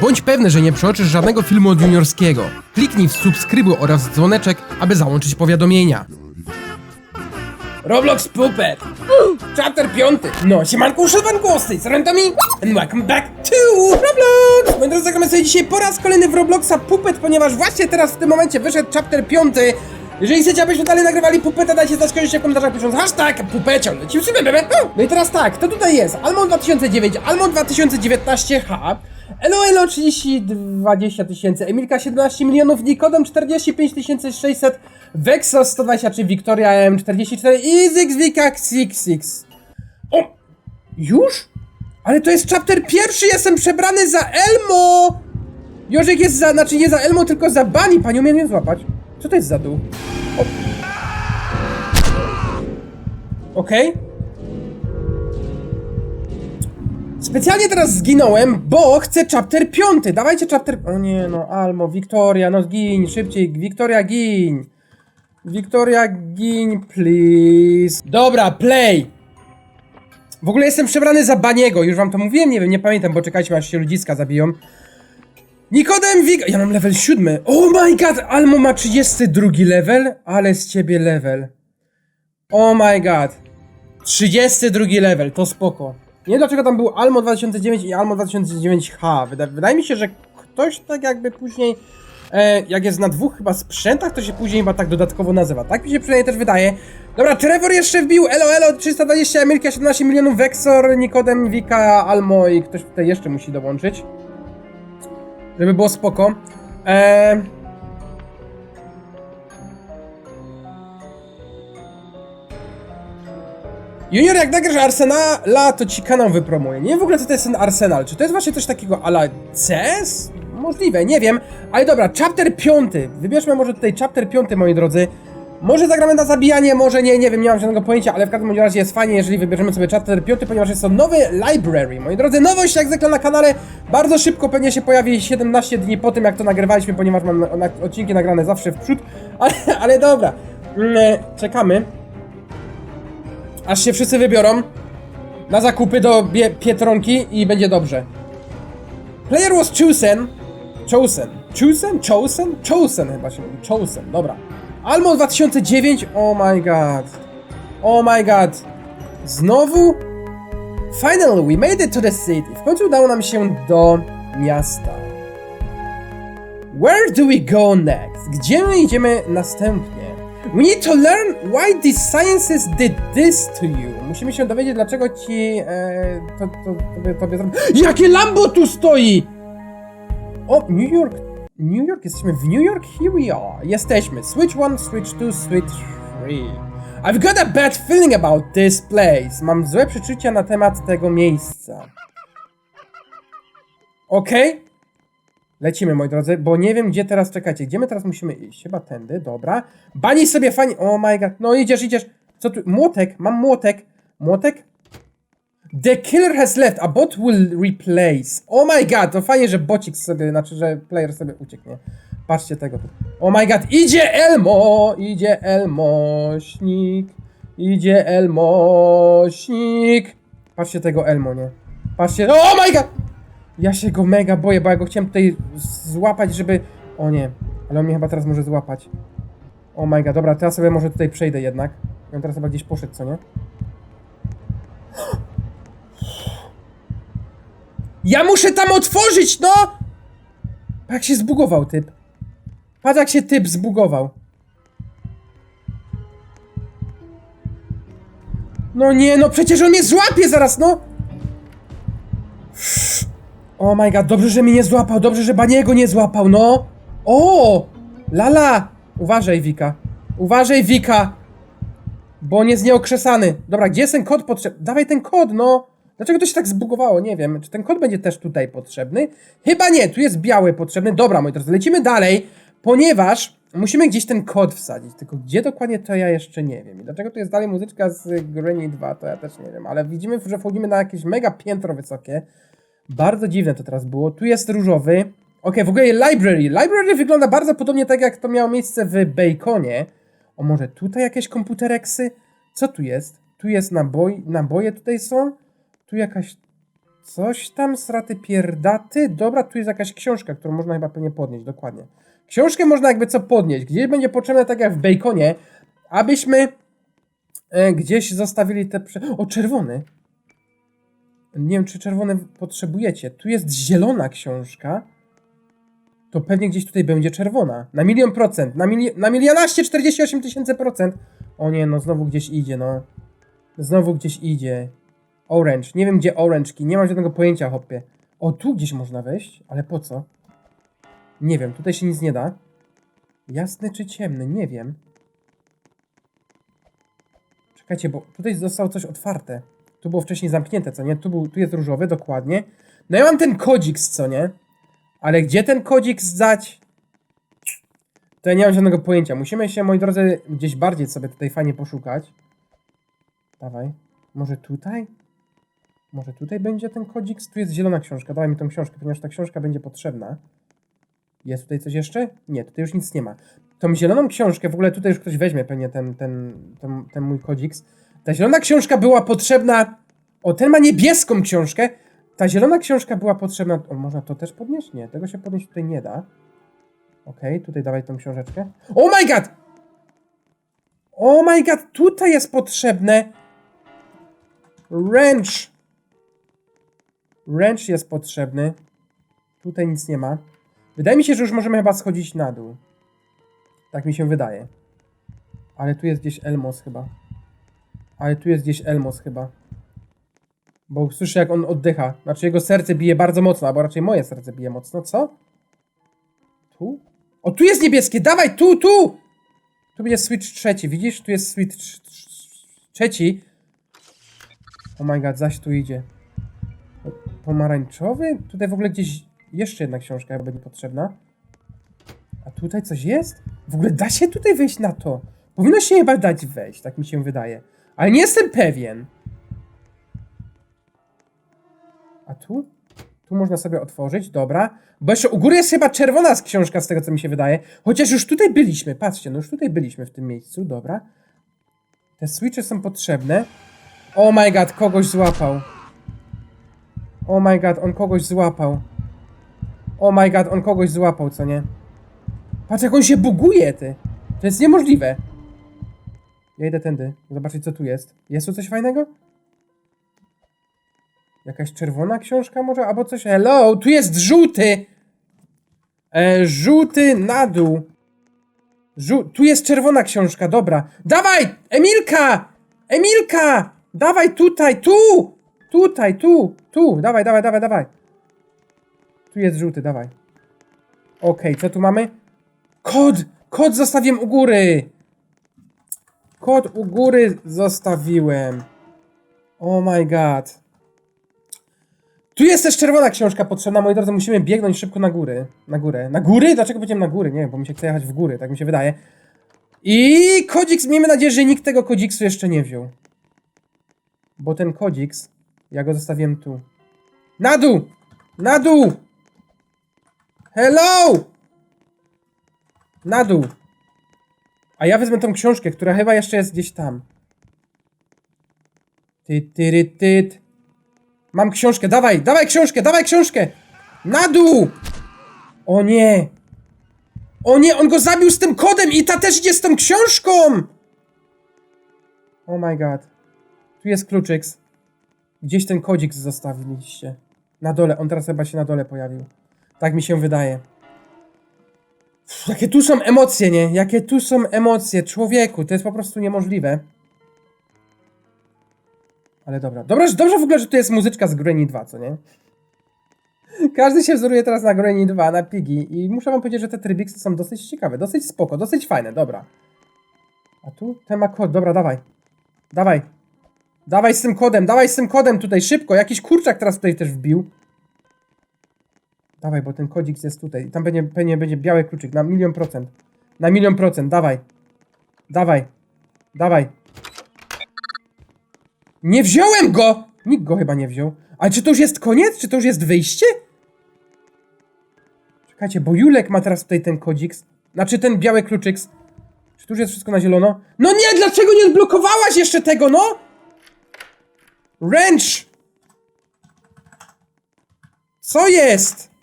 Bądź pewny, że nie przeoczysz żadnego filmu od juniorskiego. Kliknij w subskrybuj oraz dzwoneczek, aby załączyć powiadomienia. Roblox Puppet! Chapter 5! No, siemanko, uszywanko, z tej strony Tommy, and welcome back to Roblox! Drodzy, zagramy sobie dzisiaj po raz kolejny w Robloxa Puppet, ponieważ właśnie teraz w tym momencie wyszedł chapter 5. Jeżeli chcecie, abyśmy dalej nagrywali Puppeta, dajcie znać koniecznie w komentarzach pisząc hashtag bebe. No i teraz tak, to tutaj jest Almon 2009, Almon 2019H, Elo Elo 30 20 tysięcy, Emilka 17 milionów, Nikodem 45 600, Vexos 123, Wiktoria M 44 i Zygzwika Xix. O! Już? Ale to jest chapter pierwszy, jestem przebrany za Elmo! Jorzek jest za, znaczy nie za Elmo, tylko za Bunny, panią mnie złapać. Co to jest za dół? O. Okej. Specjalnie teraz zginąłem, bo chcę chapter piąty. Dawajcie chapter... O nie, no Almo, Wiktoria, no zgiń, szybciej, Wiktoria, gin. Wiktoria, gin, please. Dobra, play. W ogóle jestem przebrany za Baniego, już wam to mówiłem, nie wiem, nie pamiętam, bo czekajcie, aż się ludziska zabiją. Nikodem Wig... Ja mam level 7. Oh my god, Almo ma 32 level, ale z ciebie level. Oh my god. 32 level, to spoko. Nie wiem dlaczego tam był Almo 2009 i Almo 2009H. Wyda wydaje mi się, że ktoś tak jakby później, e, jak jest na dwóch chyba sprzętach, to się później chyba tak dodatkowo nazywa. Tak mi się przynajmniej też wydaje. Dobra, Trevor jeszcze wbił, elo elo, 320, Emilka 17 milionów, Vexor, Nikodem, Wika, Almo i ktoś tutaj jeszcze musi dołączyć. Żeby było spoko. Eee... Junior, jak nagrasz Arsenala, to ci kanał wypromuje. Nie wiem w ogóle, co to jest ten Arsenal. Czy to jest właśnie coś takiego ala CS? Możliwe, nie wiem. Ale dobra, chapter 5. Wybierzmy może tutaj chapter 5, moi drodzy. Może zagramy na zabijanie, może nie, nie wiem, nie mam żadnego pojęcia, ale w każdym razie jest fajnie, jeżeli wybierzemy sobie chapter 5, ponieważ jest to nowy library. Moi drodzy, nowość jak zwykle na kanale, bardzo szybko pewnie się pojawi 17 dni po tym, jak to nagrywaliśmy, ponieważ mam odcinki nagrane zawsze w przód, ale, ale dobra. Mm, czekamy aż się wszyscy wybiorą na zakupy do bie- Pietronki i będzie dobrze. Player was chosen. Chosen. Chosen? Chosen? Chosen chyba się mówi. Chosen, dobra. Almo 2009. Oh my god. Oh my god. Znowu? Finally, we made it to the city. W końcu udało nam się do miasta. Where do we go next? Gdzie my idziemy następnie? We need to learn why these sciences did this to you. Musimy się dowiedzieć, dlaczego ci e, to, to, tobie, tobie zrobi... Jakie Lambo tu stoi! O, New York. New York? Jesteśmy w New York? Here we are. Jesteśmy. Switch 1, Switch 2, Switch 3. I've got a bad feeling about this place. Mam złe przeczucia na temat tego miejsca. Okej? Lecimy, moi drodzy, bo nie wiem, gdzie teraz, czekajcie, gdzie my teraz musimy iść? Chyba tędy, dobra. Bani sobie fajnie, oh my god, no idziesz, idziesz. Co tu, młotek, mam młotek. Młotek? The killer has left, a bot will replace. Oh my god, to fajnie, że bocik sobie, znaczy, że player sobie ucieknie. Patrzcie tego. Oh my god, idzie Elmo, idzie Elmośnik, idzie Elmośnik. Patrzcie tego Elmo, nie? Patrzcie, oh my god! Ja się go mega boję, bo ja go chciałem tutaj złapać, żeby... O nie, ale on mnie chyba teraz może złapać. O my god, dobra, teraz sobie może tutaj przejdę jednak. On teraz chyba gdzieś poszedł, co nie? Ja muszę tam otworzyć, no! Jak się zbugował typ. Patrz jak się typ zbugował. No nie, no przecież on mnie złapie zaraz, no! O oh my god, dobrze, że mnie nie złapał, dobrze, że Baniego nie złapał, no! O! Lala! Uważaj, Wika. Uważaj, Wika! Bo on jest nieokrzesany. Dobra, gdzie jest ten kod potrzebny? Dawaj ten kod, no! Dlaczego to się tak zbugowało? Nie wiem. Czy ten kod będzie też tutaj potrzebny? Chyba nie, tu jest biały potrzebny. Dobra, moi drodzy, lecimy dalej, ponieważ musimy gdzieś ten kod wsadzić. Tylko gdzie dokładnie to ja jeszcze nie wiem. I dlaczego to jest dalej muzyczka z Granny 2, to ja też nie wiem. Ale widzimy, że wchodzimy na jakieś mega piętro wysokie. Bardzo dziwne to teraz było. Tu jest różowy. Okej, w ogóle library. Library wygląda bardzo podobnie tak, jak to miało miejsce w Baconie. O, może tutaj jakieś komputereksy? Co tu jest? Tu jest naboj, naboje tutaj są. Tu jakaś... Coś tam, straty pierdaty. Dobra, tu jest jakaś książka, którą można chyba pewnie podnieść, dokładnie. Książkę można jakby co podnieść. Gdzieś będzie potrzebne, tak jak w Baconie, abyśmy e, gdzieś zostawili te... Prze... O, czerwony. Nie wiem, czy czerwony potrzebujecie. Tu jest zielona książka. To pewnie gdzieś tutaj będzie czerwona. Na milion procent. Na, mili... na milionaście 48 tysięcy procent. O nie, no znowu gdzieś idzie, no. Znowu gdzieś idzie. Orange. Nie wiem, gdzie orange'ki. Nie mam żadnego pojęcia, hopie. O, tu gdzieś można wejść? Ale po co? Nie wiem, tutaj się nic nie da. Jasny czy ciemny? Nie wiem. Czekajcie, bo tutaj zostało coś otwarte. Tu było wcześniej zamknięte, co nie? Tu, był, tu jest różowy, dokładnie. No ja mam ten kodziks, co nie? Ale gdzie ten kodziks zdać? To ja nie mam żadnego pojęcia. Musimy się, moi drodzy, gdzieś bardziej sobie tutaj fajnie poszukać. Dawaj. Może tutaj? Może tutaj będzie ten kodziks? Tu jest zielona książka. Dawaj mi tą książkę, ponieważ ta książka będzie potrzebna. Jest tutaj coś jeszcze? Nie, tutaj już nic nie ma. Tą zieloną książkę, w ogóle tutaj już ktoś weźmie pewnie ten, ten, ten, ten mój kodziks. Ta zielona książka była potrzebna... O, ten ma niebieską książkę. Ta zielona książka była potrzebna... O, można to też podnieść? Nie, tego się podnieść tutaj nie da. Okej, tutaj dawaj tą książeczkę. Oh my god! Oh my god, tutaj jest potrzebne... Wrench! Wrench jest potrzebny. Tutaj nic nie ma. Wydaje mi się, że już możemy chyba schodzić na dół. Tak mi się wydaje. Ale tu jest gdzieś Elmos chyba. Ale tu jest gdzieś Elmos chyba. Bo słyszę jak on oddycha. Znaczy jego serce bije bardzo mocno, albo raczej moje serce bije mocno. Co? Tu? O, tu jest niebieskie! Dawaj, tu, tu! Tu będzie switch trzeci, widzisz? Tu jest switch trz- trz- trzeci. Oh my god, zaś tu idzie. Pomarańczowy? Tutaj w ogóle gdzieś jeszcze jedna książka będzie potrzebna. A tutaj coś jest? W ogóle da się tutaj wejść na to? Powinno się chyba dać wejść, tak mi się wydaje. Ale nie jestem pewien. A tu? Tu można sobie otworzyć, dobra. Bo jeszcze u góry jest chyba czerwona książka, z tego co mi się wydaje. Chociaż już tutaj byliśmy, patrzcie, no już tutaj byliśmy w tym miejscu, dobra. Te switche są potrzebne. Oh my god, kogoś złapał. Oh my god, on kogoś złapał. Oh my god, on kogoś złapał, co nie? Patrz jak on się buguje, ty. To jest niemożliwe. Ja idę tędy, zobaczyć co tu jest. Jest tu coś fajnego? Jakaś czerwona książka może? Albo coś... Hello, tu jest żółty! E, żółty na dół. Żół... Tu jest czerwona książka, dobra. Dawaj! Emilka! Emilka! Dawaj tutaj, tu! Tutaj, tu, tu. Dawaj, dawaj, dawaj, dawaj. Tu jest żółty, dawaj. Okej, co tu mamy? Kod! Kod zostawiłem u góry! Kod u góry zostawiłem. Oh my god. Tu jest też czerwona książka potrzebna, moi drodzy, musimy biegnąć szybko na góry. Na górę. Na góry? Dlaczego będziemy na góry? Nie bo mi się chce jechać w góry, tak mi się wydaje. I kodziks, miejmy nadzieję, że nikt tego kodiksu jeszcze nie wziął. Bo ten kodziks, ja go zostawiłem tu. Na dół! Na dół! Hello! Na dół. A ja wezmę tą książkę, która chyba jeszcze jest gdzieś tam. Ty, ty, ty. Mam książkę, dawaj, dawaj książkę, dawaj książkę! Na dół! O nie! O nie, on go zabił z tym kodem i ta też idzie z tą książką! Oh my god. Tu jest kluczyks. Gdzieś ten kodzik zostawiliście. Na dole, on teraz chyba się na dole pojawił. Tak mi się wydaje. Uff, Jakie tu są emocje, nie? Jakie tu są emocje, człowieku, to jest po prostu niemożliwe. Ale dobra. Dobrze, dobrze w ogóle, że tu jest muzyczka z Granny 2, co nie? Każdy się wzoruje teraz na Granny 2, na Piggy i muszę wam powiedzieć, że te trybiksy są dosyć ciekawe, dosyć spoko, dosyć fajne, dobra. A tu ten ma kod, dobra, dawaj. Dawaj. Dawaj z tym kodem, dawaj z tym kodem tutaj, szybko, jakiś kurczak teraz tutaj też wbił. Dawaj, bo ten kodzik jest tutaj. Tam będzie, pewnie będzie biały kluczyk na milion procent. Na milion procent, dawaj. Dawaj. Dawaj. Nie wziąłem go! Nikt go chyba nie wziął. Ale czy to już jest koniec? Czy to już jest wyjście? Czekajcie, bo Julek ma teraz tutaj ten kodzik. Znaczy ten biały kluczyk. Czy tu już jest wszystko na zielono? No nie, dlaczego nie odblokowałaś jeszcze tego, no? Wrench! Co jest?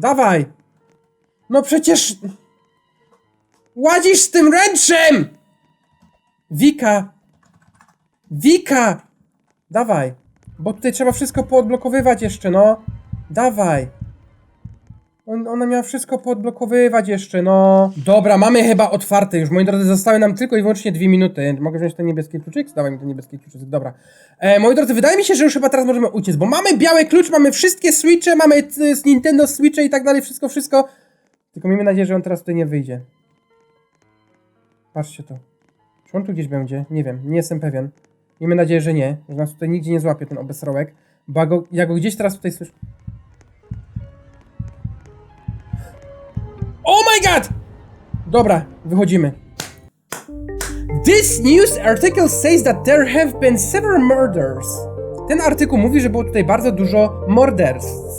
Dawaj. No przecież... Ładzisz z tym ręczem! Wika. Wika! Dawaj. Bo tutaj trzeba wszystko poodblokowywać jeszcze, no. Dawaj. On, ona miała wszystko poodblokowywać jeszcze, no. Dobra, mamy chyba otwarte już. Moi drodzy, zostały nam tylko i wyłącznie dwie minuty. Mogę wziąć ten niebieski kluczyk? Dawaj mi ten niebieski kluczyk, dobra. E, moi drodzy, wydaje mi się, że już chyba teraz możemy uciec, bo mamy biały klucz, mamy wszystkie Switche, mamy z Nintendo Switche i tak dalej, wszystko, wszystko. Tylko miejmy nadzieję, że on teraz tutaj nie wyjdzie. Patrzcie to. Czy on tu gdzieś będzie? Nie wiem, nie jestem pewien. Miejmy nadzieję, że nie, że nas tutaj nigdzie nie złapie ten obesrołek, bo ja go, ja go gdzieś teraz tutaj słyszę. Oh my god! Dobra, wychodzimy. This news article says that there have been several murders. Ten artykuł mówi, że było tutaj bardzo dużo morderstw.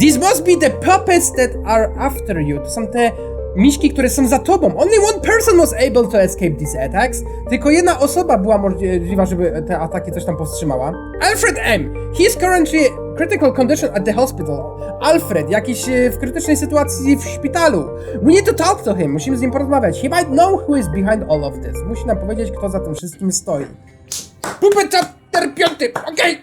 These must be the puppets that are after you. To są te miśki, które są za tobą. Only one person was able to escape these attacks. Tylko jedna osoba była możliwa, żeby te ataki coś tam powstrzymała. Alfred M. He is currently critical condition at the hospital. Alfred, jakiś e, w krytycznej sytuacji w szpitalu. We need to talk to him. Musimy z nim porozmawiać. He might know who is behind all of this. Musi nam powiedzieć, kto za tym wszystkim stoi. Puppet chapter 5. Okej.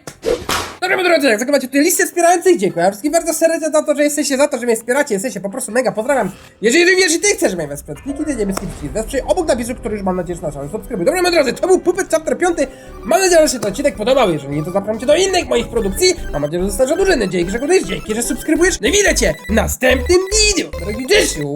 Dobra, moi drodzy, jak zakończycie tutaj listę wspierających, dziękuję wszystkim bardzo serdecznie za to, że jesteście, za to, że mnie wspieracie, jesteście po prostu mega, pozdrawiam. Jeżeli również i ty chcesz mnie wesprzeć, kliknij ten niebieski przycisk, wesprzyj obok napisu, który już mam nadzieję, że na czas subskrybuj. Dobra, moi drodzy, to był Puppet Chapter 5, mam nadzieję, że się ten odcinek podobał, jeżeli nie, to zapraszam cię do innych moich produkcji, mam nadzieję, że zostaniesz drużyny, dzięki, że go dzięki, że subskrybujesz, no i widzę cię w następnym wideo, drogi Dziesiu.